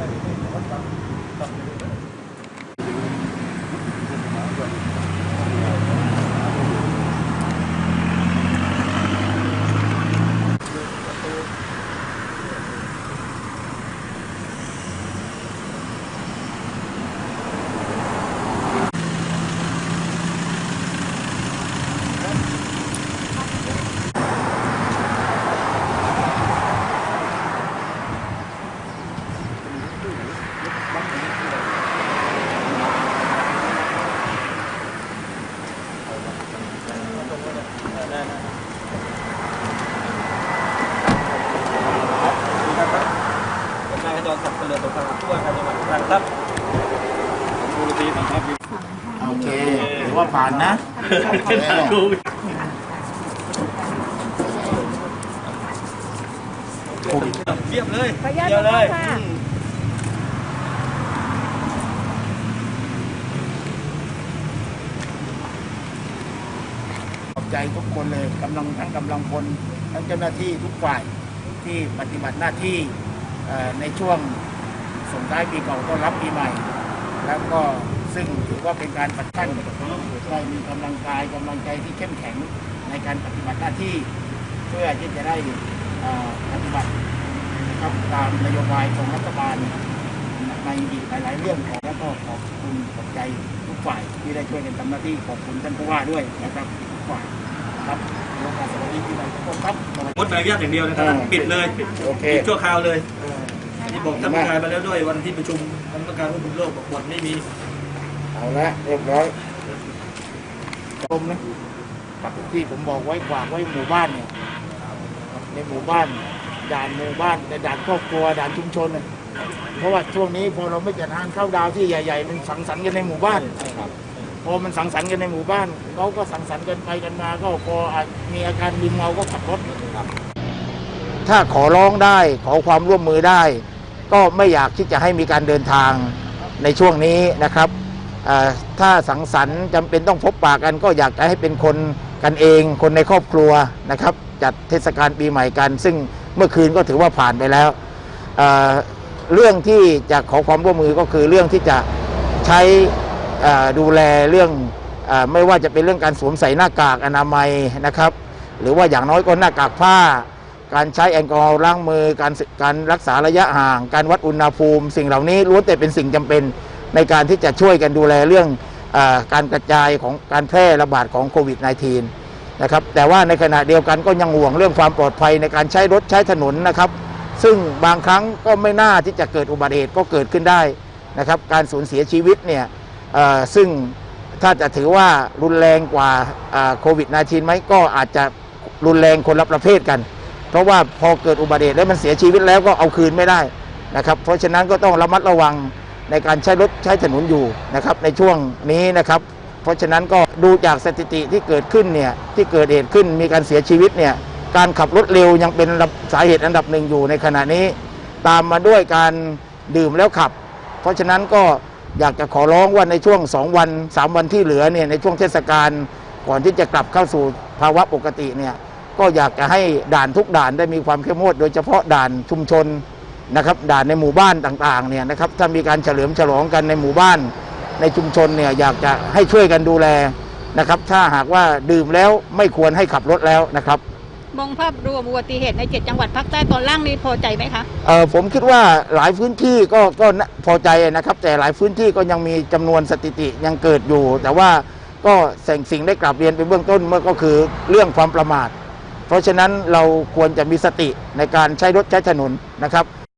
分かった。 ครับดูดีนะครับโอเคถือว่าผ่านนะดูโควิดเยี่ยมเลยขออนุญาตเยี่ยมเลยค่ะขอบใจทุกคนเลยกำลังทั้งกำลังพลทั้งเจ้าหน้าที่ทุกฝ่ายที่ปฏิบัติหน้าที่เอ่อในช่วง ส่งท้ายปีเก่าต้อนรับปีใหม่ แล้วก็ซึ่งถือว่าเป็นการปฏิบัติได้มีกำลังกายกำลังใจที่เข้มแข็งในการปฏิบัติหน้าที่ เพื่อที่จะได้เอ่อปฏิบัตินะครับตามนโยบายของรัฐบาลในอีกหลาย ๆ เรื่องของแล้วก็ขอบคุณขอบใจทุกฝ่ายที่ได้ช่วยกันทำหน้าที่ขอบคุณท่านผู้ว่าด้วยนะครับทุกฝ่ายครับโอกาสสวัสดีปีใหม่ทุกคนครับสวัสดีงดใบอนุญาตอย่างเดียวนะครับอ่าปิดเลยโอเคปิดชั่วคราวเลยที่ บอกท่านผู้การมาแล้วด้วยวันที่ประชุมคณะกรรมการควบคุมโรคบอกวันไม่มีเอาละเรียบร้อยชมนะที่ผมบอกไว้ฝากไว้หมู่บ้านเนี่ยในหมู่บ้านด่านหมู่บ้านในด่านครอบครัวด่านชุมชนเนี่ยเพราะว่าช่วงนี้พอเราไม่จัดงานเข้าดาวที่ใหญ่ๆมันสังสรรค์กันในหมู่บ้านพอมันสังสรรค์กันในหมู่บ้านเขาก็สังสรรค์กันไปกันมาก็พออาจมีอาการมึนเมาก็ขับรถถ้าขอร้องได้ขอความร่วมมือได้ ก็ไม่อยากที่จะให้มีการเดินทางในช่วงนี้นะครับถ้าสังสรรค์จำเป็นต้องพบปะกัน ก็อยากจะให้เป็นคนกันเอง คนในครอบครัวนะครับ จัดเทศกาลปีใหม่กัน ซึ่งเมื่อคืนก็ถือว่าผ่านไปแล้วเเรื่องที่จะขอความร่วมมือก็คือเรื่องที่จะใช้ดูแลเรื่องอไม่ว่าจะเป็นเรื่องการสวมใส่หน้ากากอนามัยนะครับ หรือว่าอย่างน้อยก็หน้ากากผ้า การใช้แอลกอฮอล์ล้างมือ การการรักษาระยะห่าง การวัดอุณหภูมิ สิ่งเหล่านี้ล้วนแต่เป็นสิ่งจำเป็นในการที่จะช่วยกันดูแลเรื่องอการกระจายของการแพร่ระบาดของโควิด -19 นะครับแต่ว่าในขณะเดียวกันก็ยังห่วงเรื่องความปลอดภัยในการใช้รถใช้ถนนนะครับ ซึ่งบางครั้งก็ไม่น่าที่จะเกิดอุบัติเหตุก็เกิดขึ้นได้นะครับ การสูญเสียชีวิตเนี่ยซึ่งถ้าจะถือว่ารุนแรงกว่าโควิด -19 ไหมก็อาจจะรุนแรงคนละประเภทกัน เพราะว่าพอเกิดอุบัติเหตุแล้วมันเสียชีวิตแล้วก็เอาคืนไม่ได้นะครับ เพราะฉะนั้นก็ต้องระมัดระวังในการใช้รถใช้ถนนอยู่นะครับในช่วงนี้นะครับ เพราะฉะนั้นก็ดูจากสถิติที่เกิดขึ้นเนี่ยที่เกิดเหตุขึ้นมีการเสียชีวิตเนี่ยการขับรถเร็วยังเป็นสาเหตุอันดับหนึ่งอยู่ในขณะนี้ ตามมาด้วยการดื่มแล้วขับ เพราะฉะนั้นก็อยากจะขอร้องว่าในช่วง 2 วัน 3 วันที่เหลือเนี่ยในช่วงเทศกาลก่อนที่จะกลับเข้าสู่ภาวะปกติเนี่ย ก็อยากจะให้ด่านทุกด่านได้มีความเข้มงวด โดยเฉพาะด่านชุมชนนะครับด่านในหมู่บ้านต่างๆเนี่ยนะครับถ้ามีการเฉลิมฉลองกันในหมู่บ้าน ในชุมชนเนี่ยอยากจะให้ช่วยกันดูแลนะครับ ถ้าหากว่าดื่มแล้วไม่ควรให้ขับรถแล้วนะครับ มองภาพรวมอุบัติเหตุในเจ็ดจังหวัดภาคใต้ตอนล่างนี้พอใจไหมคะเออผมคิดว่าหลายพื้นที่ก็ก็น่าพอใจนะครับ แต่หลายพื้นที่ก็ยังมีจำนวนสถิติยังเกิดอยู่ แต่ว่าก็สิ่งสิ่งได้กลับเรียนไปเบื้องต้นเมื่อก็คือเรื่องความประมาท เพราะฉะนั้นเราควรจะมีสติในการใช้รถใช้ถนนนะครับ